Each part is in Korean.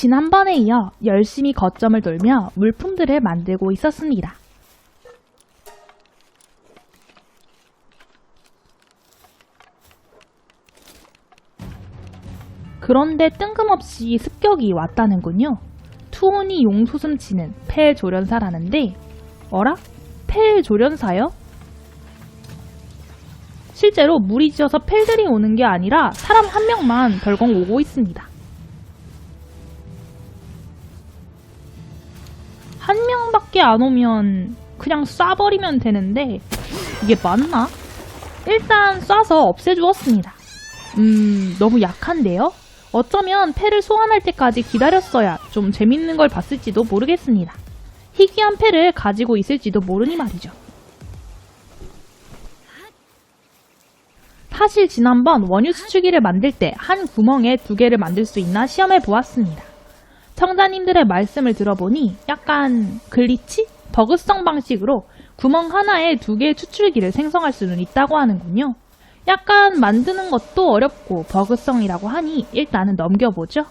지난번에 이어 열심히 거점을 돌며 물품들을 만들고 있었습니다. 그런데 뜬금없이 습격이 왔다는군요. 투혼이 용솟음 치는 펠 조련사라는데, 어라? 펠 조련사요? 실제로 물이 지어서 펠들이 오는 게 아니라 사람 한 명만 덜컥 오고 있습니다. 한 명밖에 안 오면 그냥 쏴버리면 되는데 이게 맞나? 일단 쏴서 없애주었습니다. 음, 너무 약한데요? 어쩌면 패를 소환할 때까지 기다렸어야 좀 재밌는 걸 봤을지도 모르겠습니다. 희귀한 패를 가지고 있을지도 모르니 말이죠. 사실 지난번 원유 수축기를 만들 때 한 구멍에 두 개를 만들 수 있나 시험해 보았습니다. 청자님들의 말씀을 들어보니 약간 글리치? 버그성 방식으로 구멍 하나에 두 개의 추출기를 생성할 수는 있다고 하는군요. 약간 만드는 것도 어렵고 버그성이라고 하니 일단은 넘겨보죠.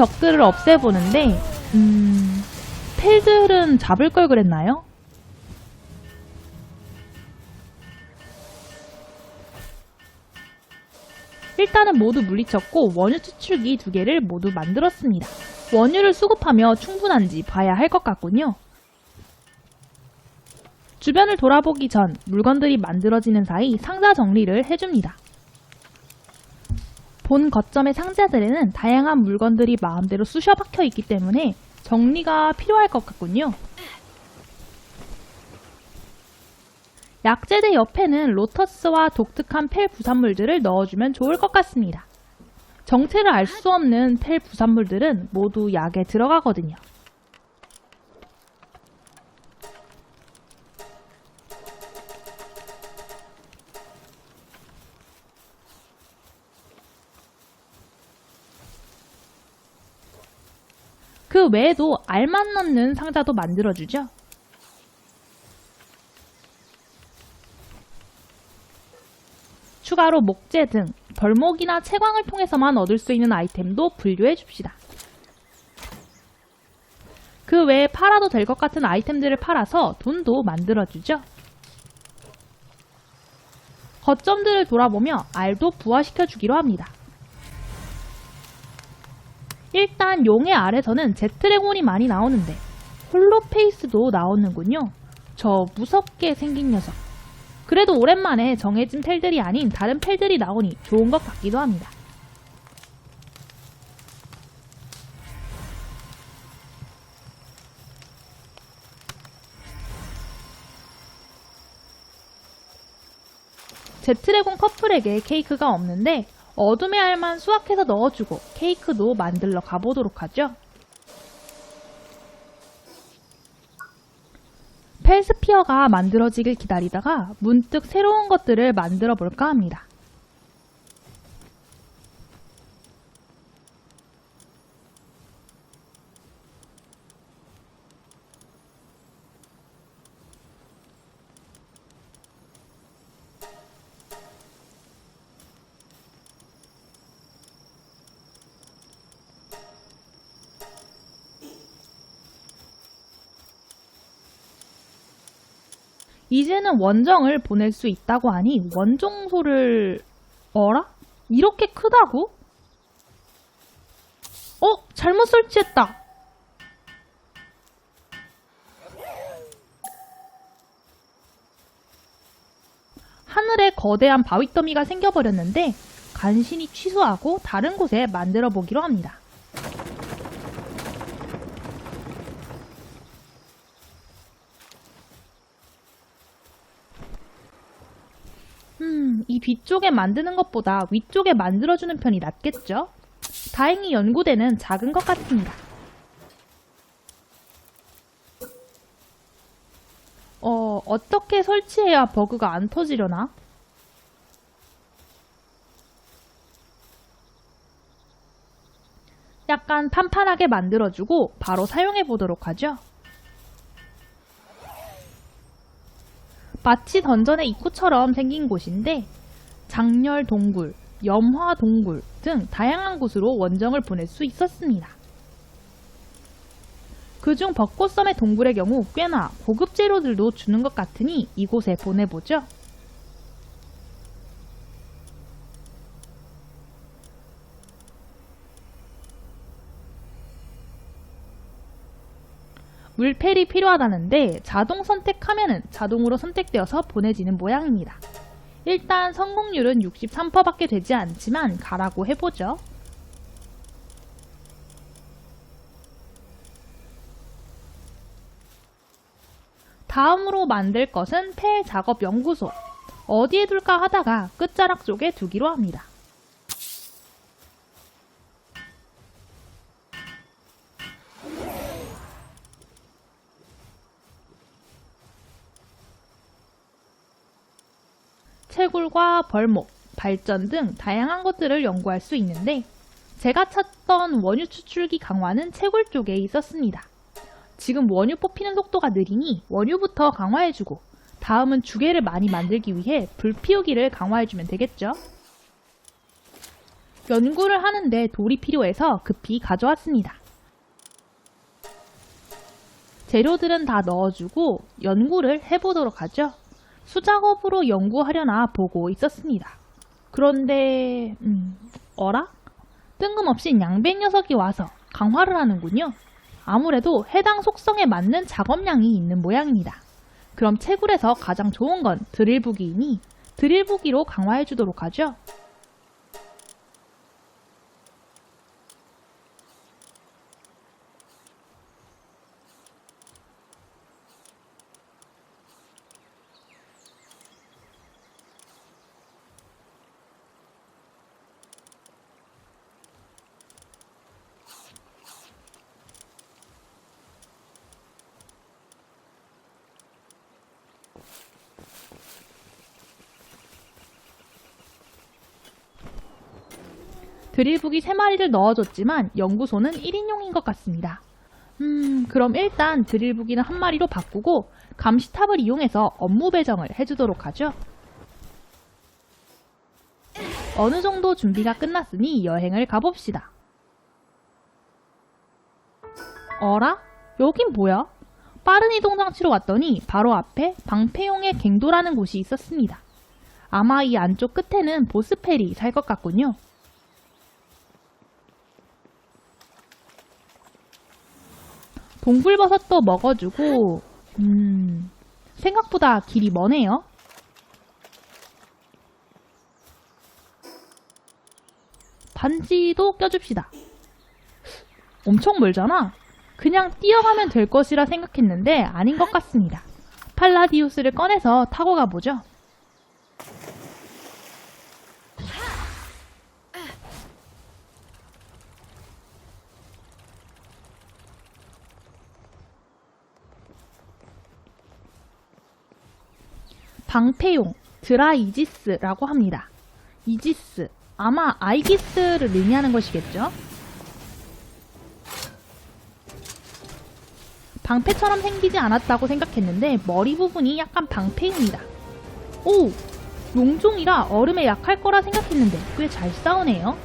적들을 없애보는데, 음, 펠들은 잡을 걸 그랬나요? 일단은 모두 물리쳤고 원유 추출기 두 개를 모두 만들었습니다. 원유를 수급하며 충분한지 봐야 할 것 같군요. 주변을 돌아보기 전 물건들이 만들어지는 사이 상자 정리를 해줍니다. 본 거점의 상자들에는 다양한 물건들이 마음대로 쑤셔 박혀 있기 때문에 정리가 필요할 것 같군요. 약재대 옆에는 로터스와 독특한 펠 부산물들을 넣어주면 좋을 것 같습니다. 정체를 알 수 없는 펠 부산물들은 모두 약에 들어가거든요. 그 외에도 알만 넣는 상자도 만들어주죠. 추가로 목재 등 벌목이나 채광을 통해서만 얻을 수 있는 아이템도 분류해 줍시다. 그 외에 팔아도 될 것 같은 아이템들을 팔아서 돈도 만들어주죠. 거점들을 돌아보며 알도 부화시켜 주기로 합니다. 일단 용의 알에서는 제트레곤이 많이 나오는데 홀로페이스도 나오는군요. 저 무섭게 생긴 녀석. 그래도 오랜만에 정해진 펠들이 아닌 다른 펠들이 나오니 좋은 것 같기도 합니다. 제트레곤 커플에게 케이크가 없는데 어둠의 알만 수확해서 넣어주고 케이크도 만들러 가보도록 하죠. 펠스피어가 만들어지길 기다리다가 문득 새로운 것들을 만들어 볼까 합니다. 이제는 원정을 보낼 수 있다고 하니 원종소를 어라? 이렇게 크다고? 어? 잘못 설치했다. 하늘에 거대한 바위더미가 생겨버렸는데 간신히 취소하고 다른 곳에 만들어 보기로 합니다. 음, 이 뒤쪽에 만드는 것보다 위쪽에 만들어주는 편이 낫겠죠? 다행히 연구대는 작은 것 같습니다. 어, 어떻게 설치해야 버그가 안 터지려나? 약간 판판하게 만들어주고 바로 사용해 보도록 하죠. 마치 던전의 입구처럼 생긴 곳인데 장렬 동굴, 염화 동굴 등 다양한 곳으로 원정을 보낼 수 있었습니다. 그중 벚꽃섬의 동굴의 경우 꽤나 고급 재료들도 주는 것 같으니 이곳에 보내보죠. 물펠이 필요하다는데 자동 선택하면 자동으로 선택되어서 보내지는 모양입니다. 일단 성공률은 63%밖에 되지 않지만 가라고 해보죠. 다음으로 만들 것은 폐 작업 연구소. 어디에 둘까 하다가 끝자락 쪽에 두기로 합니다. 채굴과 벌목, 발전 등 다양한 것들을 연구할 수 있는데 제가 찾던 원유 추출기 강화는 채굴 쪽에 있었습니다. 지금 원유 뽑히는 속도가 느리니 원유부터 강화해주고 다음은 주개를 많이 만들기 위해 불 피우기를 강화해주면 되겠죠. 연구를 하는데 돌이 필요해서 급히 가져왔습니다. 재료들은 다 넣어주고 연구를 해보도록 하죠. 수작업으로 연구하려나 보고 있었습니다. 그런데 음, 어라? 뜬금없이 양백 녀석이 와서 강화를 하는군요. 아무래도 해당 속성에 맞는 작업량이 있는 모양입니다. 그럼 채굴에서 가장 좋은 건 드릴부기이니 드릴부기로 강화해 주도록 하죠. 드릴북이 3마리를 넣어줬지만 연구소는 1인용인 것 같습니다. 음, 그럼 일단 드릴북이는 한 마리로 바꾸고 감시탑을 이용해서 업무 배정을 해주도록 하죠. 어느 정도 준비가 끝났으니 여행을 가봅시다. 어라? 여긴 뭐야? 빠른 이동 장치로 왔더니 바로 앞에 방패용의 갱도라는 곳이 있었습니다. 아마 이 안쪽 끝에는 보스펠이 살 것 같군요. 동굴버섯도 먹어주고, 음, 생각보다 길이 머네요. 반지도 껴줍시다. 엄청 멀잖아? 그냥 뛰어가면 될 것이라 생각했는데 아닌 것 같습니다. 팔라디우스를 꺼내서 타고 가보죠. 방패용 드라이지스라고 합니다. 이지스 아마 아이기스를 의미하는 것이겠죠? 방패처럼 생기지 않았다고 생각했는데 머리 부분이 약간 방패입니다. 오! 용종이라 얼음에 약할 거라 생각했는데 꽤 잘 싸우네요.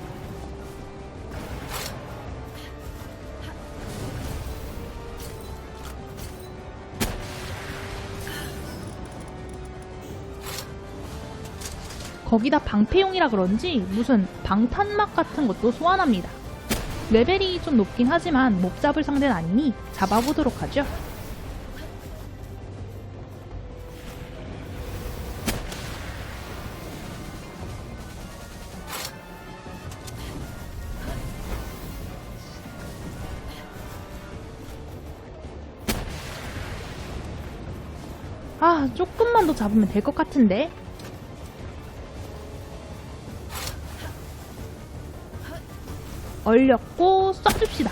거기다 방패용이라 그런지 무슨 방탄막 같은 것도 소환합니다. 레벨이 좀 높긴 하지만 못 잡을 상대는 아니니 잡아보도록 하죠. 아, 조금만 더 잡으면 될 것 같은데. 얼렸고 쏴줍시다.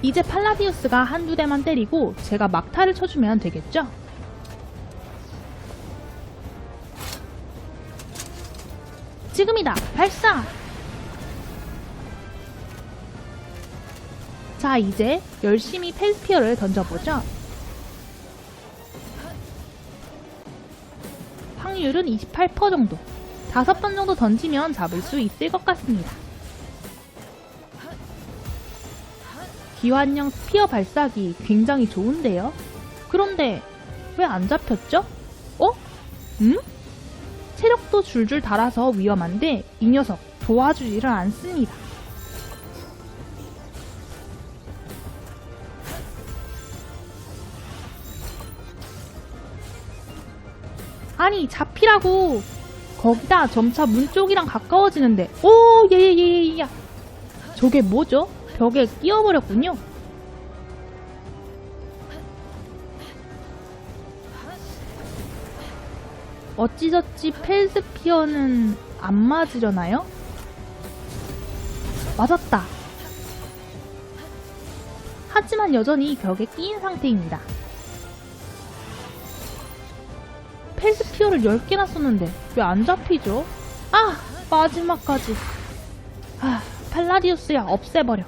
이제 팔라디우스가 한두 대만 때리고 제가 막타를 쳐주면 되겠죠? 지금이다! 발사! 자, 이제 열심히 펠스피어를 던져보죠. 확률은 28% 정도. 다섯 번 정도 던지면 잡을 수 있을 것 같습니다. 기환형 스피어 발사기 굉장히 좋은데요? 그런데 왜 안 잡혔죠? 어? 음? 체력도 줄줄 달아서 위험한데 이 녀석 도와주지를 않습니다. 아니 잡히라고 거기다 점차 문 쪽이랑 가까워지는데 오 예예예예 저게 뭐죠? 벽에 끼어버렸군요. 어찌저찌 펠스피어는 안 맞으려나요? 맞았다. 하지만 여전히 벽에 끼인 상태입니다. 펠스피어를 10개나 썼는데 왜 안 잡히죠? 아! 마지막까지. 아, 팔라디우스야 없애버려.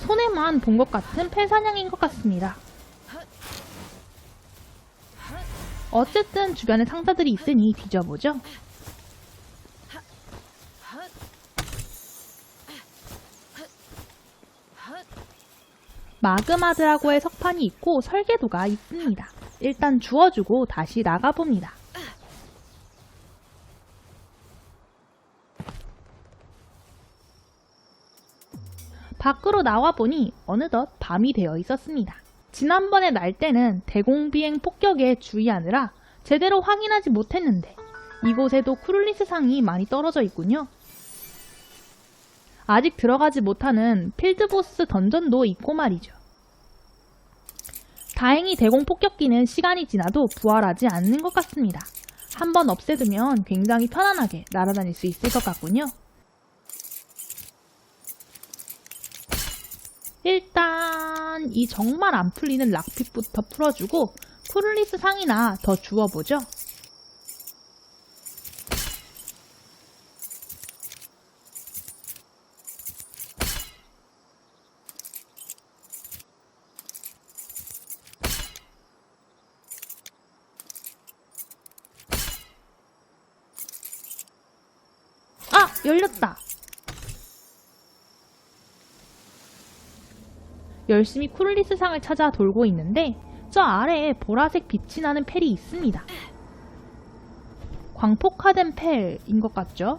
손에만 본 것 같은 폐사냥인 것 같습니다. 어쨌든 주변에 상자들이 있으니 뒤져보죠. 마그마 드라고의 석판이 있고 설계도가 있습니다. 일단 주워주고 다시 나가봅니다. 밖으로 나와보니 어느덧 밤이 되어 있었습니다. 지난번에 날 때는 대공비행 폭격에 주의하느라 제대로 확인하지 못했는데 이곳에도 쿠룰리스 상이 많이 떨어져 있군요. 아직 들어가지 못하는 필드보스 던전도 있고 말이죠. 다행히 대공 폭격기는 시간이 지나도 부활하지 않는 것 같습니다. 한번 없애두면 굉장히 편안하게 날아다닐 수 있을 것 같군요. 일단 이 정말 안 풀리는 락핏부터 풀어주고 쿠룰리스 상이나 더 주워보죠. 아! 열렸다! 열심히 쿠를리스 상을 찾아 돌고 있는데 저 아래에 보라색 빛이 나는 펠이 있습니다. 광폭화된 펠인 것 같죠?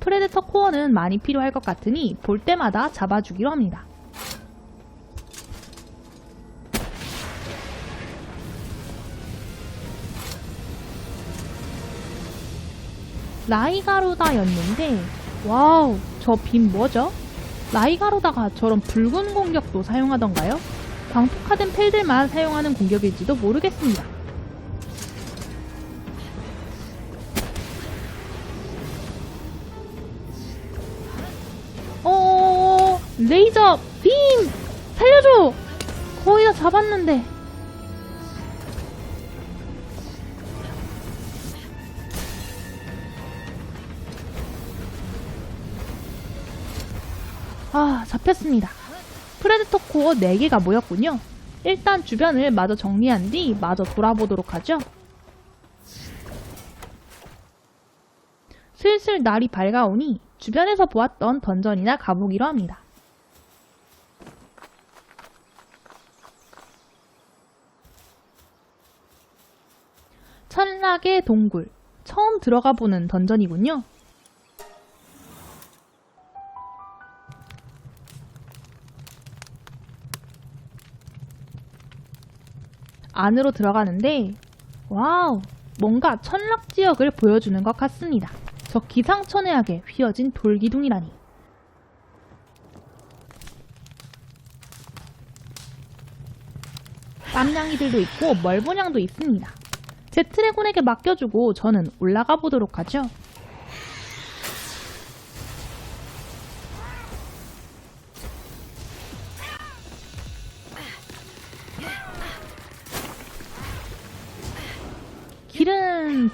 프레데터 코어는 많이 필요할 것 같으니 볼 때마다 잡아주기로 합니다. 라이가루다였는데 와우 저빛 뭐죠? 라이가로다가 저런 붉은 공격도 사용하던가요? 광폭화된 펠들만 사용하는 공격일지도 모르겠습니다. 어, 레이저 빔! 살려줘! 거의 다 잡았는데. 아, 잡혔습니다. 프레데터 코어 4개가 모였군요. 일단 주변을 마저 정리한 뒤 마저 돌아보도록 하죠. 슬슬 날이 밝아오니 주변에서 보았던 던전이나 가보기로 합니다. 천락의 동굴. 처음 들어가 보는 던전이군요. 안으로 들어가는데 와우 뭔가 천락 지역을 보여주는 것 같습니다. 저 기상천외하게 휘어진 돌기둥이라니. 땀냥이들도 있고 멀보냥도 있습니다. 제 트래곤에게 맡겨주고 저는 올라가 보도록 하죠.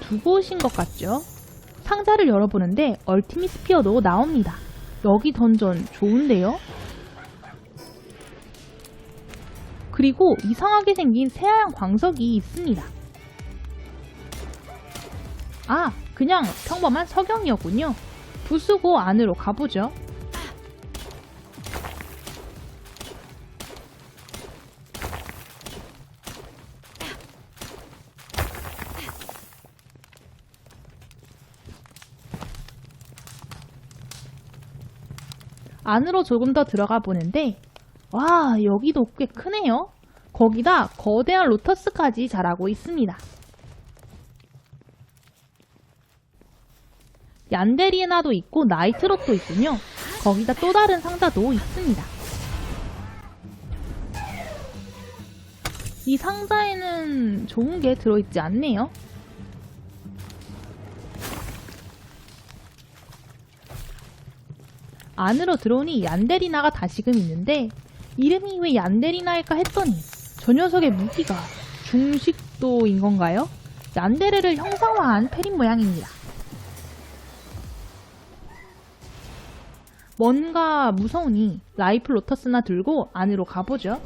두 곳인 것 같죠? 상자를 열어보는데 얼티밋 스피어도 나옵니다. 여기 던전 좋은데요? 그리고 이상하게 생긴 새하얀 광석이 있습니다. 아, 그냥 평범한 석영이었군요. 부수고 안으로 가보죠. 안으로 조금 더 들어가 보는데, 와, 여기도 꽤 크네요. 거기다 거대한 로터스까지 자라고 있습니다. 얀데리나도 있고 나이트롯도 있군요. 거기다 또 다른 상자도 있습니다. 이 상자에는 좋은 게 들어있지 않네요. 안으로 들어오니 얀데리나가 다시금 있는데 이름이 왜 얀데리나일까 했더니 저 녀석의 무기가 중식도인 건가요? 얀데레를 형상화한 페린 모양입니다. 뭔가 무서우니 라이플 로터스나 들고 안으로 가보죠.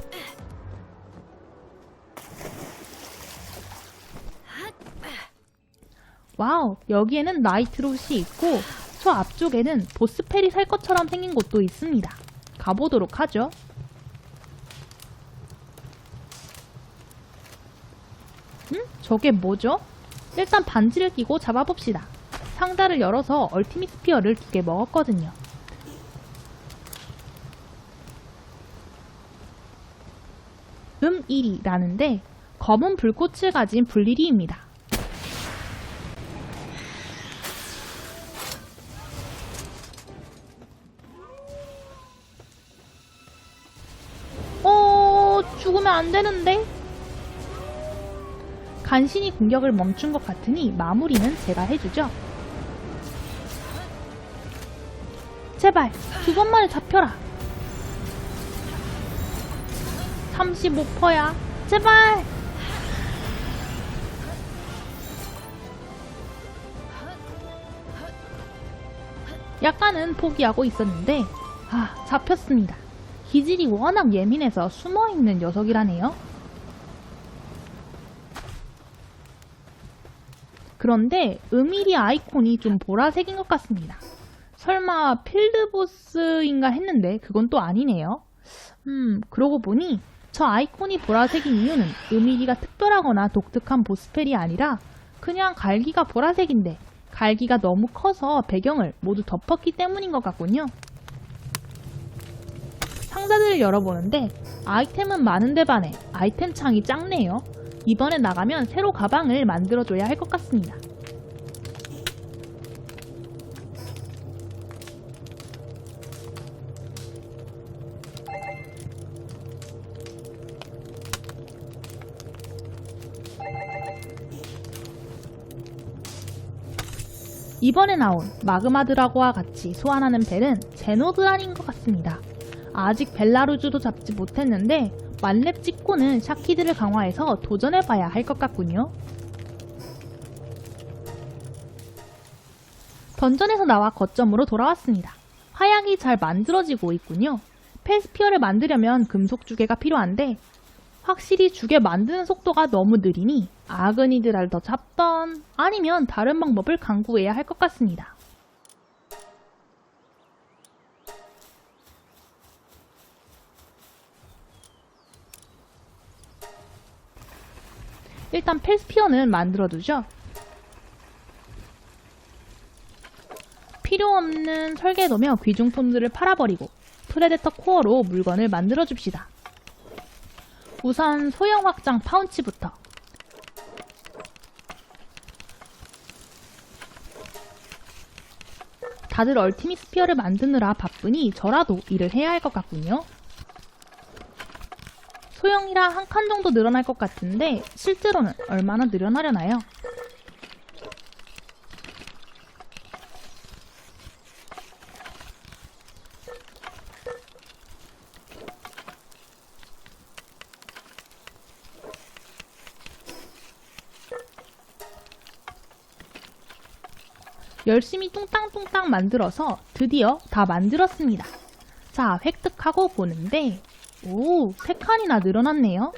와우, 여기에는 나이트롯이 있고 저 앞쪽에는 보스펠이 살 것처럼 생긴 곳도 있습니다. 가보도록 하죠. 음? 저게 뭐죠? 일단 반지를 끼고 잡아봅시다. 상자를 열어서 얼티밋 스피어를 두 개 먹었거든요. 음 1이라는데 검은 불꽃을 가진 불리리입니다. 되는데? 간신히 공격을 멈춘 것 같으니 마무리는 제가 해주죠. 제발, 두 번만에 잡혀라. 35%야. 제발! 약간은 포기하고 있었는데, 아, 잡혔습니다. 기질이 워낙 예민해서 숨어있는 녀석이라네요. 그런데 음일이 아이콘이 좀 보라색인 것 같습니다. 설마 필드보스인가 했는데 그건 또 아니네요. 음, 그러고 보니 저 아이콘이 보라색인 이유는 음일이가 특별하거나 독특한 보스펠이 아니라 그냥 갈기가 보라색인데 갈기가 너무 커서 배경을 모두 덮었기 때문인 것 같군요. 상자들을 열어보는데 아이템은 많은데 반해 아이템 창이 작네요. 이번에 나가면 새로 가방을 만들어줘야 할 것 같습니다. 이번에 나온 마그마드라고와 같이 소환하는 벨은 제노드란인 것 같습니다. 아직 벨라루즈도 잡지 못했는데 만렙 찍고는 샤키드를 강화해서 도전해봐야 할 것 같군요. 던전에서 나와 거점으로 돌아왔습니다. 화약이 잘 만들어지고 있군요. 페스피어를 만들려면 금속 주개가 필요한데 확실히 주개 만드는 속도가 너무 느리니 아그니드라를 더 잡던 아니면 다른 방법을 강구해야 할 것 같습니다. 일단 페스피어는 만들어두죠. 필요 없는 설계도며 귀중품들을 팔아버리고 프레데터 코어로 물건을 만들어줍시다. 우선 소형 확장 파운치부터. 다들 얼티밋 스피어를 만드느라 바쁘니 저라도 일을 해야 할 것 같군요. 소형이라 한 칸 정도 늘어날 것 같은데 실제로는 얼마나 늘어나려나요? 열심히 뚱땅뚱땅 만들어서 드디어 다 만들었습니다. 자, 획득하고 보는데, 오, 세 칸이나 늘어났네요.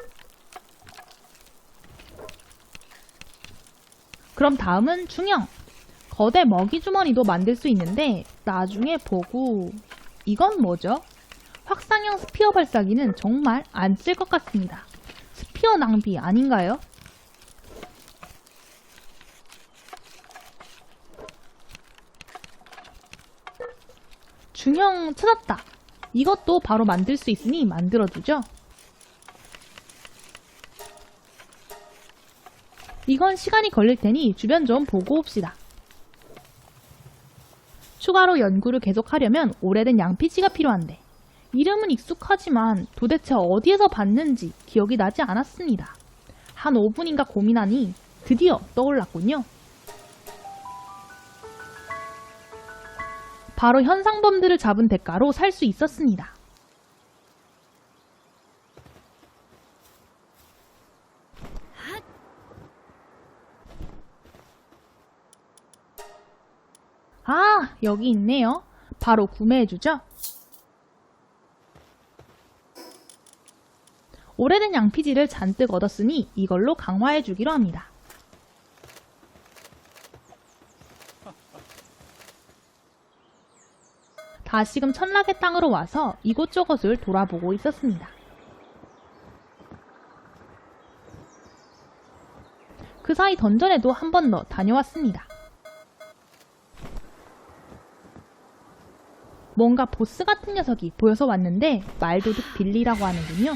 그럼 다음은 중형. 거대 먹이 주머니도 만들 수 있는데, 나중에 보고, 이건 뭐죠? 확상형 스피어 발사기는 정말 안 쓸 것 같습니다. 스피어 낭비 아닌가요? 중형 찾았다. 이것도 바로 만들 수 있으니 만들어두죠. 이건 시간이 걸릴 테니 주변 좀 보고 옵시다. 추가로 연구를 계속하려면 오래된 양피지가 필요한데 이름은 익숙하지만 도대체 어디에서 봤는지 기억이 나지 않았습니다. 한 5분인가 고민하니 드디어 떠올랐군요. 바로 현상범들을 잡은 대가로 살 수 있었습니다. 아, 여기 있네요. 바로 구매해주죠. 오래된 양피지를 잔뜩 얻었으니 이걸로 강화해주기로 합니다. 다시금 천락의 땅으로 와서 이곳저곳을 돌아보고 있었습니다. 그 사이 던전에도 한 번 더 다녀왔습니다. 뭔가 보스 같은 녀석이 보여서 왔는데 말도둑 빌리라고 하는군요.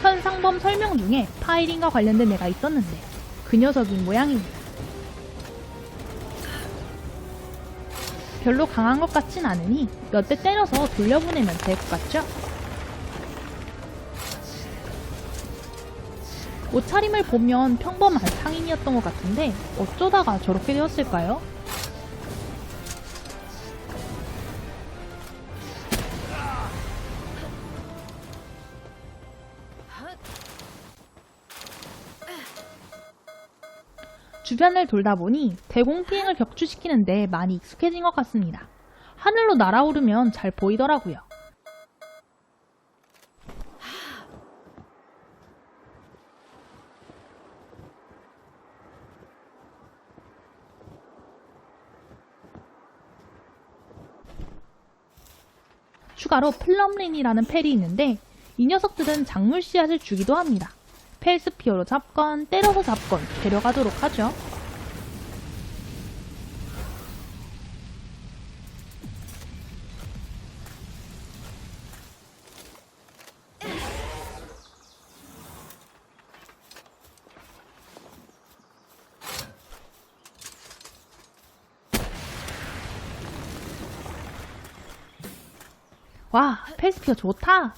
현상범 설명 중에 파일인과 관련된 애가 있었는데 그 녀석인 모양입니다. 별로 강한 것 같진 않으니 몇 대 때려서 돌려보내면 될 것 같죠? 옷차림을 보면 평범한 상인이었던 것 같은데 어쩌다가 저렇게 되었을까요? 주변을 돌다 보니 대공비행을 격추시키는데 많이 익숙해진 것 같습니다. 하늘로 날아오르면 잘 보이더라고요. 추가로 플럼린이라는 펠이 있는데 이 녀석들은 작물 씨앗을 주기도 합니다. 펠스피어로 잡건 때려서 잡건 데려가도록 하죠. 와, 펠스피어 좋다.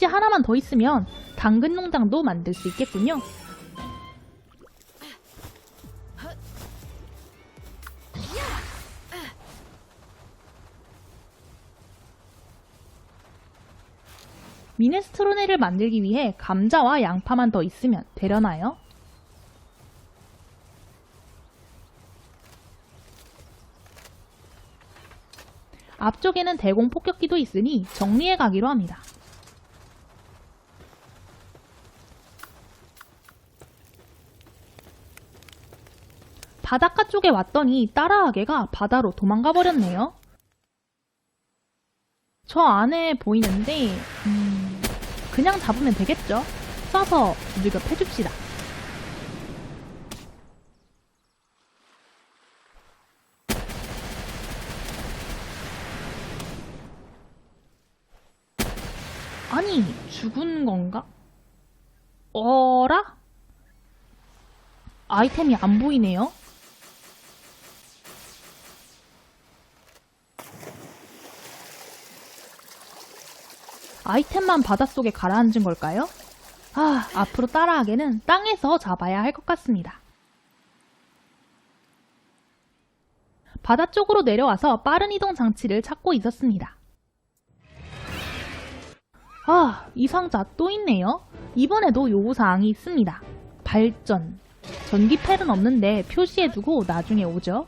당근씨 하나만 더 있으면 당근 농장도 만들 수 있겠군요. 미네스트로네를 만들기 위해 감자와 양파만 더 있으면 되려나요? 앞쪽에는 대공 폭격기도 있으니 정리해 가기로 합니다. 바닷가 쪽에 왔더니 따라하게가 바다로 도망가 버렸네요. 저 안에 보이는데 음, 그냥 잡으면 되겠죠? 두들겨 패줍시다. 아니, 죽은 건가? 어라? 아이템이 안 보이네요? 아이템만 바닷속에 가라앉은 걸까요? 아, 앞으로 따라하기는 땅에서 잡아야 할 것 같습니다. 바다 쪽으로 내려와서 빠른 이동 장치를 찾고 있었습니다. 아, 이 상자 또 있네요. 이번에도 요구사항이 있습니다. 발전. 전기펠은 없는데 표시해두고 나중에 오죠.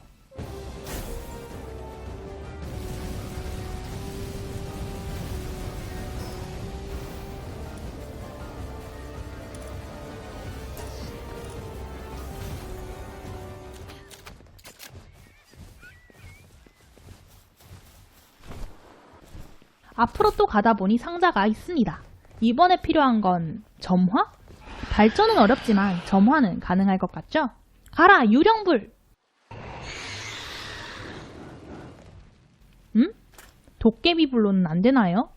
앞으로 또 가다 보니 상자가 있습니다. 이번에 필요한 건 점화? 발전은 어렵지만 점화는 가능할 것 같죠? 가라, 유령불! 음? 도깨비 불로는 안 되나요?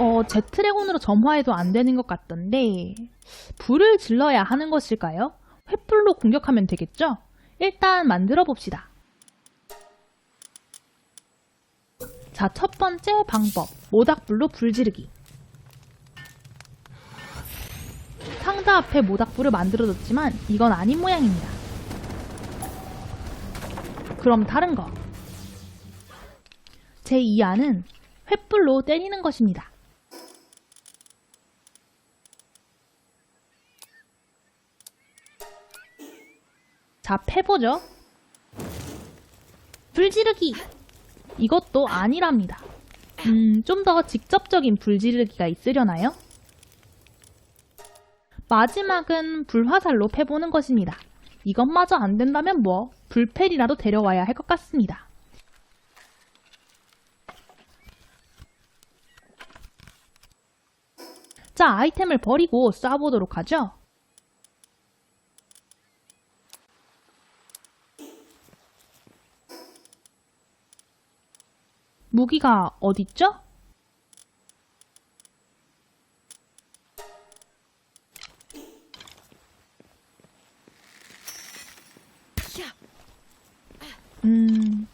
어, 제트레곤으로 점화해도 안 되는 것 같던데, 불을 질러야 하는 것일까요? 횃불로 공격하면 되겠죠? 일단 만들어 봅시다. 자, 첫 번째 방법. 모닥불로 불 지르기. 상자 앞에 모닥불을 만들어뒀지만 이건 아닌 모양입니다. 그럼 다른 거. 제 2안은 횃불로 때리는 것입니다. 자, 패보죠. 불지르기! 이것도 아니랍니다. 음, 좀 더 직접적인 불지르기가 있으려나요? 마지막은 불화살로 패보는 것입니다. 이것마저 안 된다면 뭐, 불패리라도 데려와야 할 것 같습니다. 자, 아이템을 버리고 쏴보도록 하죠. 무기가 어딨죠? 음,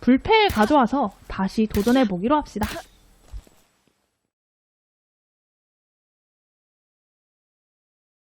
불패를 가져와서 다시 도전해 보기로 합시다.